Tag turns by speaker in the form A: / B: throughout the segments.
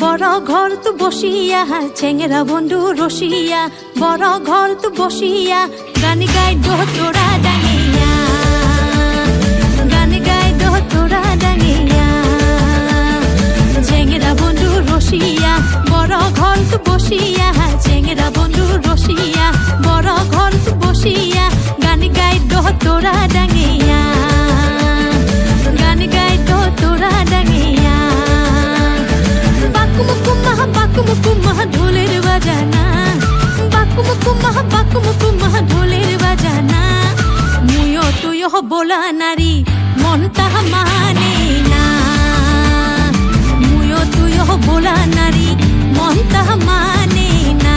A: বড় ঘর তো বসিয়া চেঙ্গেরা বন্ধু রসিয়া। বড় ঘর তো বসিয়া, গান গাই দোহ তোরা ডাঙিয়া। বোলা নারী, মন তাহা মানে না। মুয়ো তুয়ো বোলা নারী, মন তাহা মানে না।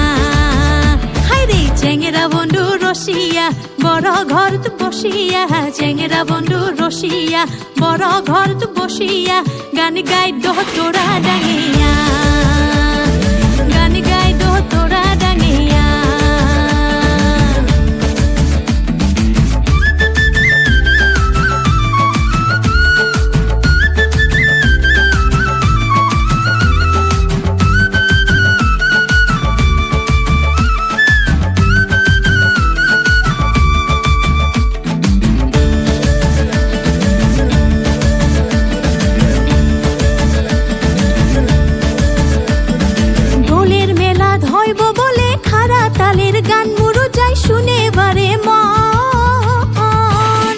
A: হাইরে চেঙ্গেরা বন্ধু রসিয়া, বড় ঘর তো বসিয়া। চেঙ্গেরা বন্ধু রসিয়া, বড় ঘর তো বসিয়া। গান গাই দো তোরা ডাঙিয়া। তালের গান মুরু যাই শুনে বারে মন।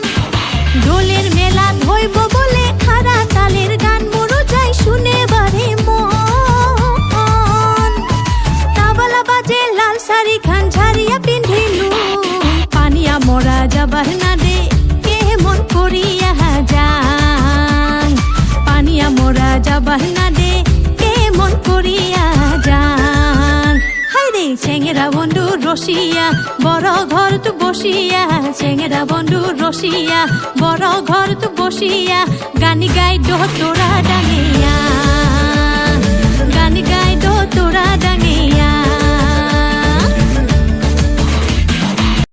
A: দোলের মেলা ধইব বলে খারা তালের গান মুরু যাই শুনে বারে মন। তাবলা বাজে লাল শাড়ি খান ঝাড়িয়া পিন্ধিলু। পানিয়া মরা যাবার না দে কে মন করিয়া যান? পানিয়া মরা যাবার না দে কে মন করিয়া যান? চেঙ্গেরা বন্ধু রসিয়া বড় ঘর তু বসিয়া চেঙ্গেরা বন্ধু রসিয়া, বড় ঘর তু বসিয়া, গানি গাই ডোহ তোরা ডাঙিয়া